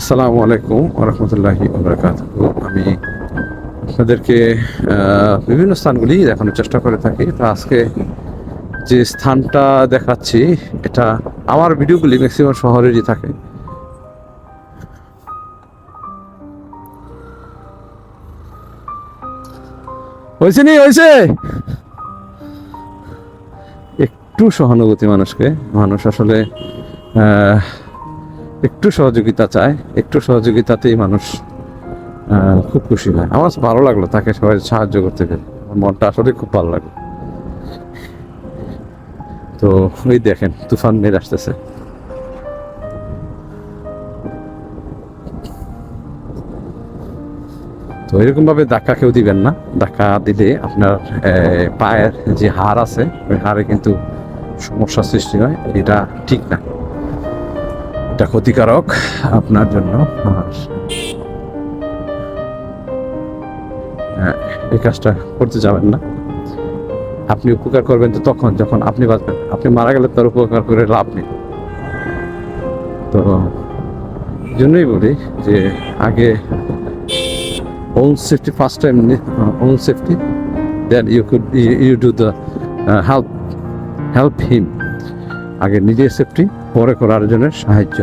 আসসালামু আলাইকুম রহমতুল্লাহি আমি আপনাদেরকে বিভিন্ন স্থানগুলি দেখানোর চেষ্টা করে থাকি। তো আজকে যে স্থানটা দেখাচ্ছি, এটা আমার ভিডিওগুলি ম্যাক্সিমাম শহরেরই থাকে। হয়েছে নি? হয়েছে? একটু সহানুভূতি মানুষকে। মানুষ আসলে একটু সহযোগিতা চায়, একটু সহযোগিতাতেই মানুষ খুব খুশি হয়। আমার ভালো লাগল তাকে সবাই সাহায্য করতে পেরে। আমার মনটা আসলে খুব ভালো লাগল। তো ওই দেখেন, তুফান মেরে আসতেছে। তো এরকম ভাবে ধাক্কা কেউ দিবেন না। ধাক্কা দিলে আপনার পায়ের যে হাড় আছে, ওই হাড়ে কিন্তু সমস্যা সৃষ্টি হয়। এটা ঠিক না। এটা ক্ষতিকারক আপনার জন্য। হ্যাঁ, এই কাজটা করতে যাবেন না। আপনি উপকার করবেন তো তখন যখন আপনি বাঁচবেন। আপনি মারা গেলে তার উপকার করে লাভ নেই। তো জন্যই বলি যে আগে time uh, own safety then you could you, you do the uh, help help him আগে নিজের সেফটি পরে করার জন্য সাহায্য।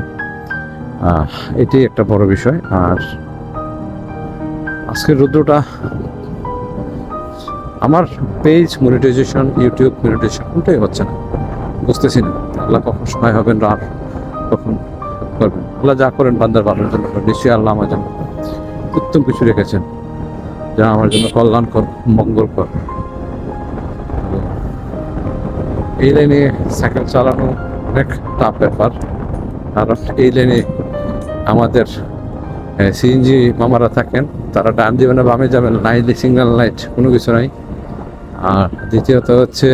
এটাই একটা বড় বিষয়। আর আজকের রুদ্রটা, আমার পেজ মনিটাইজেশন ইউটিউব মনিটাইজেশন কোনটাই হচ্ছে না। বুঝতেছি না। আল্লাহ কখন সময় হবেন আর কখন করবেন। আল্লাহ যা করেন বান্দার ভালোর জন্য নিশ্চয়ই আল্লাহ আমার জন্য উত্তম কিছু রেখেছেন। যা আমার জন্য কল্যাণকর, মঙ্গলকর। এই লাইনে সাইকেল চালানো অনেক টাফ ব্যাপার। কারণ এই লাইনে আমাদের সিএনজি মামারা থাকেন, তারা ডান দিবেন না, বামে যাবেন লাইট সিগন্যাল লাইট কোনো কিছু নাই। আর দ্বিতীয়ত হচ্ছে,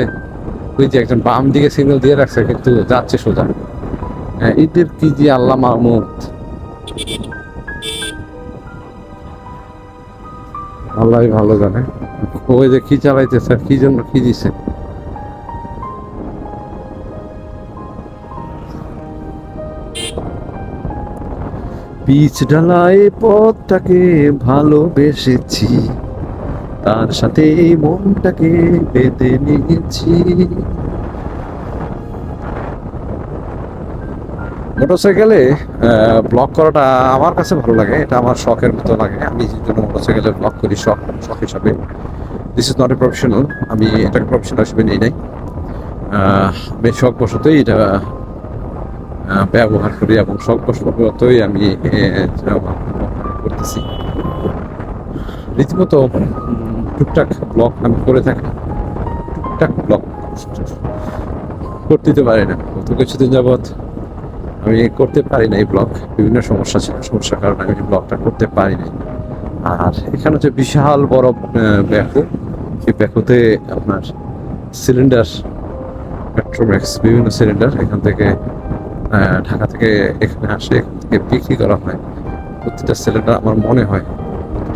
ওই যে একজন বাম দিকে সিগন্যাল দিয়ে রাখছে, কিন্তু যাচ্ছে সোজা। ঈদের কি যে আল্লাহ মাহমুদ। আল্লাহ ভালো জানে। ওই যে কি চালাইতেছে, কি জন্য কি দিছে? পিচ ঢালাই পথটাকে ভালোবেসেছি। তার সাথে মনটাকে বেঁধে নিয়েছি। মোটরসাইকেলে ব্লগ করাটা আমার কাছে ভালো লাগে, এটা আমার শখের মতো লাগে। আমি যে জন্য মোটরসাইকেলে ব্লগ করি, শখ শখ হিসাবে। This is not a professional আমি এটাকে প্রফেশনাল হিসেবে নিই নাই। আমি শখ বশতই এটা ব্যবহার করি এবং বশতই আমি করতেছি। রীতিমতো টুকটাক ব্লগ আমি করে থাকি। টুকটাক ব্লগ করতে পারি না। গত কিছুদিন যাবৎ আমি করতে পারি না এই ব্লগ বিভিন্ন সমস্যা ছিল। সমস্যার কারণে আমি ব্লগটা করতে পারি নাই। আর এখানে হচ্ছে বিশাল বড় ব্যাকো এই ব্যাকোতে আপনার সিলিন্ডার পেট্রোম্যাক্স বিভিন্ন সিলিন্ডার এখান থেকে ঢাকা থেকে এখানে আসে, এখান থেকে বিক্রি করা হয়। প্রতিটা সিলিন্ডার আমার মনে হয়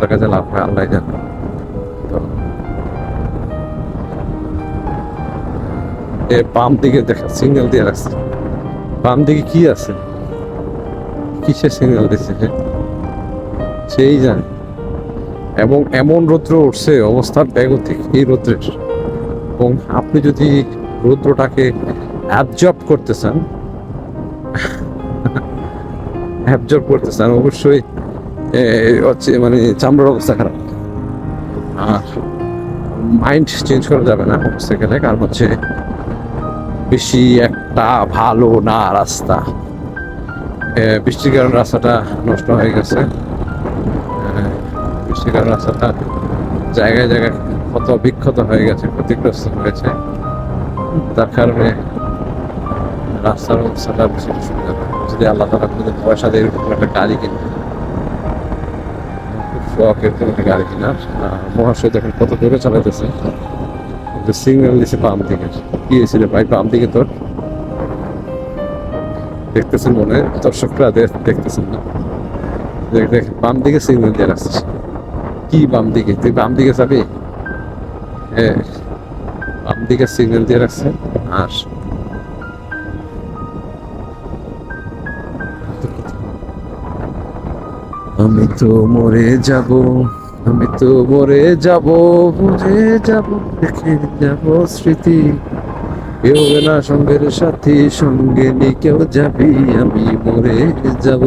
কত যে লাভ হয় আল্লাহ জানে। তো এ বাম দিকে দেখা সিগন্যাল দিয়ে রাখছে। বাম দিকে কি আছে? কিসের সিগন্যাল দিচ্ছে? সেই জানে। এবং এমন রৌদ্র উঠছে অবস্থা বেগতিক, এই রৌদ্রের। এবং আপনি যদি রৌদ্রটাকে অ্যাবজর্ব করতে চান অ্যাবজর্ব করতে চান অবশ্যই হচ্ছে মানে চামড়ার অবস্থা খারাপ। আর মাইন্ড চেঞ্জ করা যাবে না অবস্থা গেলে কারণ হচ্ছে বেশি একটা ভালো না রাস্তা। বৃষ্টির কারণে রাস্তাটা নষ্ট হয়ে গেছে। বৃষ্টির কারণে রাস্তাটা জায়গায় জায়গায় ক্ষত, বিক্ষত হয়ে গেছে, ক্ষতিগ্রস্ত হয়েছে। তার কারণে রাস্তার অবস্থাটা বেশি যদি আল্লাহ তালা কোনো পয়সা দিয়ে এরকম একটা গাড়ি কিনে। কি বাম দিকে তোর? দেখতেছেন হয়, না। দেখ দেখ বাম দিকে দিয়ে কি বাম দিকে? তুই বাম দিকে যাবি? এ, বাম দিকে সিগন্যাল দিয়ে রাখছে। আর আমি তো মরে যাব, আমি তো মরে যাব বুঝে যাব, দেখে যাব স্মৃতি। কেউ না সঙ্গের সাথী, সঙ্গে নিয়ে কেউ যাবি, আমি মরে যাব।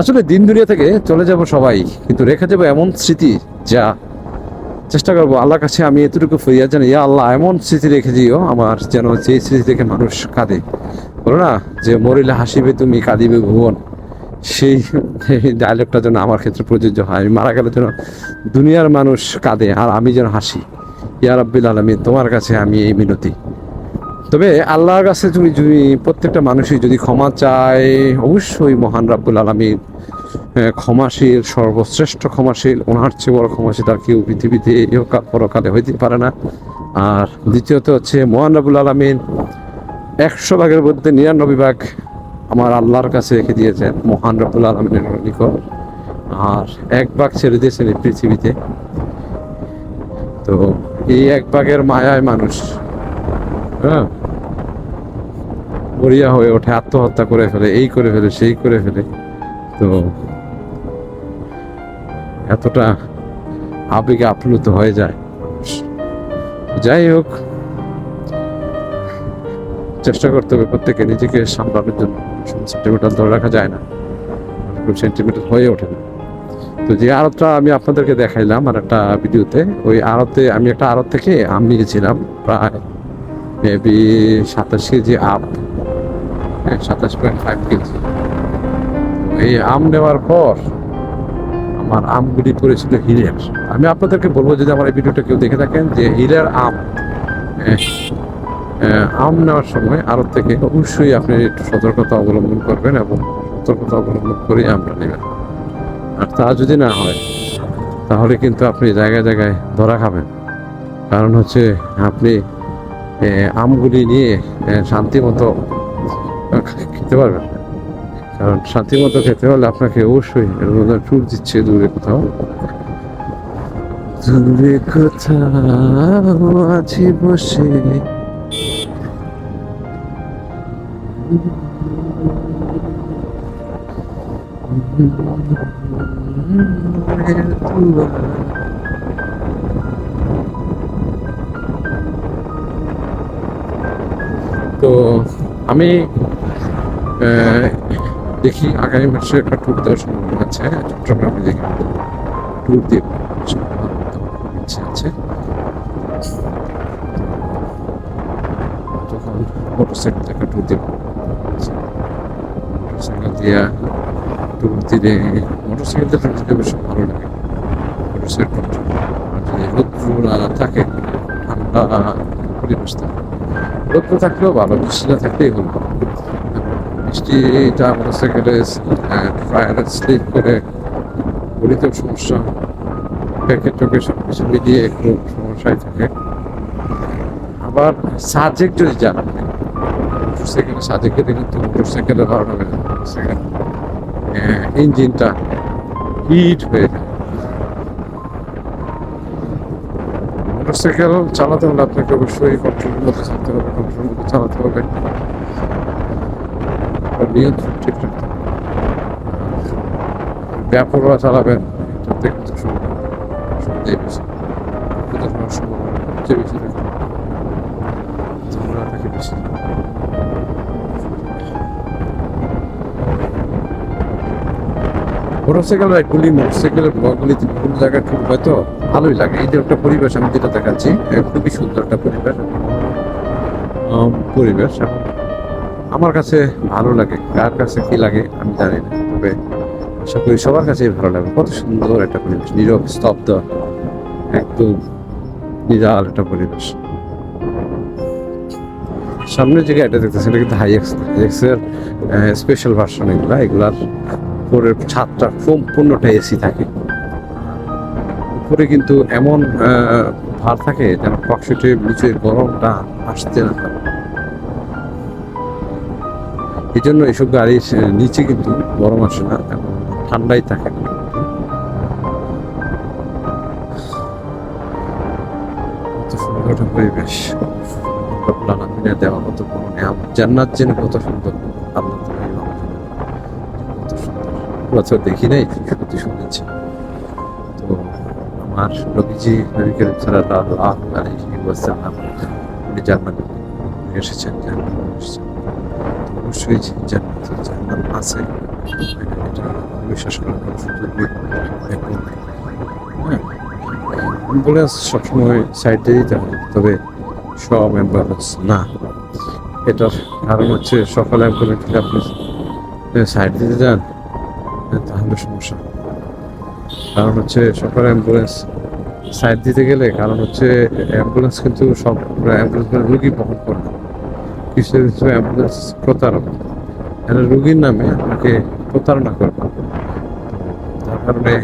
আসলে দিন দুনিয়া থেকে চলে যাব সবাই, কিন্তু রেখে যাব এমন স্মৃতি যা চেষ্টা করব আল্লাহর কাছে আমি এতটুকু ফরিয়াদ জানি ইয়া আল্লাহ, এমন স্মৃতি রেখে দিও আমার যেন যে স্মৃতি থেকে মানুষ কাঁদে। বলো না যে, মরিলে হাসিবে তুমি, কাঁদিবে ভুবন। সেই ডায়লগটা যেন আমার ক্ষেত্রে প্রযোজ্য হয়। আমি মারা গেলে যেন দুনিয়ার মানুষ কাঁদে আর আমি যেন হাসি। ইয়া রাব্বিল আলমিন, তোমার কাছে আমি এই মিনতি। তবে আল্লাহর কাছে তুমি যদি প্রত্যেকটা মানুষই যদি ক্ষমা চায়, অবশ্যই মহান রাব্বুল আলমিন ক্ষমাশীল, সর্বশ্রেষ্ঠ ক্ষমাশীল, ওনার চেয়ে বড় ক্ষমাশীল আর কেউ পৃথিবীতে পরকালে হইতে পারে না। আর দ্বিতীয়ত হচ্ছে মহান রাবুল আলমিন, একশো ভাগের মধ্যে নিরানব্বই ভাগ আমার আল্লাহর কাছে রেখে দিয়েছেন মহান রাবুল আলমিনের নিকট। আর এক ভাগ ছেড়ে দিয়েছেন এই পৃথিবীতে। তো এই এক ভাগের মায়ায় মানুষ হ্যাঁ মরিয়া হয়ে ওঠে, আত্মহত্যা করে ফেলে, এই করে ফেলে, সেই করে ফেলে। তো এতটা আবেগে আপ্লুত হয়ে যায় যাই হোক, চেষ্টা করতে হবে প্রত্যেকে নিজেকে সামলানোর জন্য। সেন্টিমিটার ধরে রাখা যায় না। খুব সেন্টিমিটার হয়ে ওঠে না। তো যে আড়তটা আমি আপনাদেরকে দেখাইলাম আর একটা ভিডিওতে ওই আড়তে আমি একটা আড়ত থেকে আম নিয়েছিলাম প্রায় মেবি সাতাশ কেজি আপ হ্যাঁ সাতাশ পয়েন্ট ফাইভ কেজি। এই আম নেওয়ার পর আমার আমগুলি পড়েছিল হিরের। আমি আপনাদেরকে বলব যদি আমার এই ভিডিওটা কেউ দেখে থাকেন যে হিরের আম আহ, আম নেওয়ার সময় আরও থেকে অবশ্যই আপনি একটু সতর্কতা অবলম্বন করবেন এবং সতর্কতা অবলম্বন করে আমটা নেবেন। আর তা যদি না হয়, তাহলে কিন্তু আপনি জায়গায় জায়গায় ধরা খাবেন। কারণ হচ্ছে আপনি আমগুলি নিয়ে শান্তি মতো খেতে পারবেন কারণ শান্তি মতো খেতে হলে আপনাকে অবশ্যই ট্যুর দিচ্ছে দূরে কোথাও। দূরে কোথাও আছি বসে। তো আমি দেখি আগামী মাসে একটা ট্যুর দেওয়ার সম্ভাবনা আছে। চট্টগ্রামে দেখি ট্যুর দিয়ে ইচ্ছে আছে। তখন মোটরসাইকেল একটা ট্যুর দেব দিয়ে ট্যুর দিলে মোটরসাইকেলটা বেশ ভালো লাগে। মোটরসাইকেল থাকে, ঠান্ডা থাকলেও ভালো মোটরসাইকেলে স্লিপ করে সমস্যা পেকে টোকে সব কিছু মিলিয়ে একটু সমস্যায় থাকে। আবার সাজেক যদি আপনি, মোটরসাইকেলে সাজেকে দেখেন তো মোটরসাইকেলের ভালো হবে না মোটরসাইকেল ইঞ্জিনটা হিট হয়ে যায়। মোটরসাইকেল চালাতে হলে আপনাকে অবশ্যই কন্ট্রোলের মধ্যে থাকতে হবে কন্ট্রোলের মধ্যে চালাতে হবে। নিয়ন্ত্রণ ঠিক রাখতে হবে। চালাবেন এটাতে কিন্তু সুবিধা সুবিধাই বেশি। সম্ভাবনা সবচেয়ে বেশি থাকে ঝামেলা থাকে বেশি। মোটরসাইকেল রাইডগুলি মোটরসাইকেলের ব্লগগুলিতে বিভিন্ন জায়গায় ট্যুর হয় তো, ভালোই লাগে। এই যে একটা পরিবেশ আমি যেটা দেখাচ্ছি খুবই সুন্দর একটা পরিবেশ। পরিবেশ। আমার কাছে ভালো লাগে। কার কাছে কি লাগে আমি জানি না। তবে আশা করি সবার কাছেই ভালো লাগে। কত সুন্দর একটা পরিবেশ। নীরব, স্তব্ধ, একদম নিরাল একটা পরিবেশ। সামনে যে গাড়িটা দেখতেছেন, এটা কিন্তু হাই এক্স হাই এক্সের স্পেশাল ভার্সন এগুলা। এগুলার উপরের ছাদটা সম্পূর্ণটা এসি থাকে। উপরে কিন্তু এমন ভার থাকে যেন কক্সিটে নিচে গরমটা আসতে না পারে। এই জন্য এইসব গাড়ির নিচে কিন্তু গরম আসে না ঠান্ডাই থাকে। পরিবেশ দেওয়া কত নিয়ামত, জান্নাত জেনে কত সুন্দর। আল্লাহ। বছর দেখি নাই সত্যি শুনেছি তো আমার নবীজি নবী করিম সাল্লাল্লাহু আলাইহি ওয়াসাল্লাম উনি জার্মানি এসেছেন জার্মানি এসেছেন। অবশ্যই জান্নাত জান্নাত আছে এটা বিশ্বাস করার কোনো সুযোগ সবসময় সাইড দিতে হয়, তবে সব অ্যাম্বুলেন্স না। এটার কারণ হচ্ছে সকালে আপনি সাইড দিতে যান তাহলে সমস্যা কারণ হচ্ছে সকালে অ্যাম্বুলেন্স সাইড দিতে গেলে, কারণ হচ্ছে অ্যাম্বুলেন্স কিন্তু সব অ্যাম্বুলেন্স রুগী বহন করে। না কিছু কিছু অ্যাম্বুলেন্স প্রতারক রুগীর নামে আপনাকে প্রতারণা করবে? তার কারণে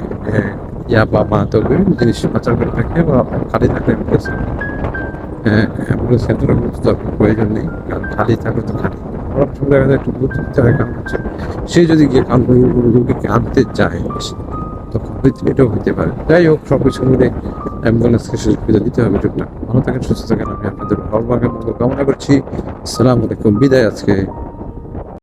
ইয়া বা মা তো বিভিন্ন জিনিস পাচার করে থাকে বা খালি থাকে অ্যাম্বুলেন্স অ্যাম্বুলেন্স দরকার প্রয়োজন নেই, কারণ খালি থাকলে তো খালি। অনেক সময় দেখা যায় একটু গুরুত্ব দিতে হয়, কারণ হচ্ছে সে যদি গিয়ে কালবৈরী গুরুদেবকে আনতে চায়, তখন এটাও হইতে পারে। যাই হোক সব কিছু মিলে অ্যাম্বুলেন্সকে সুবিধা দিতে হবে টুকটাক ভালো থাকেন, সুস্থ থাকেন। আমি আপনাদের ভালো মঙ্গল কামনা করছি। আসসালামু আলাইকুম। বিদায় আজকে।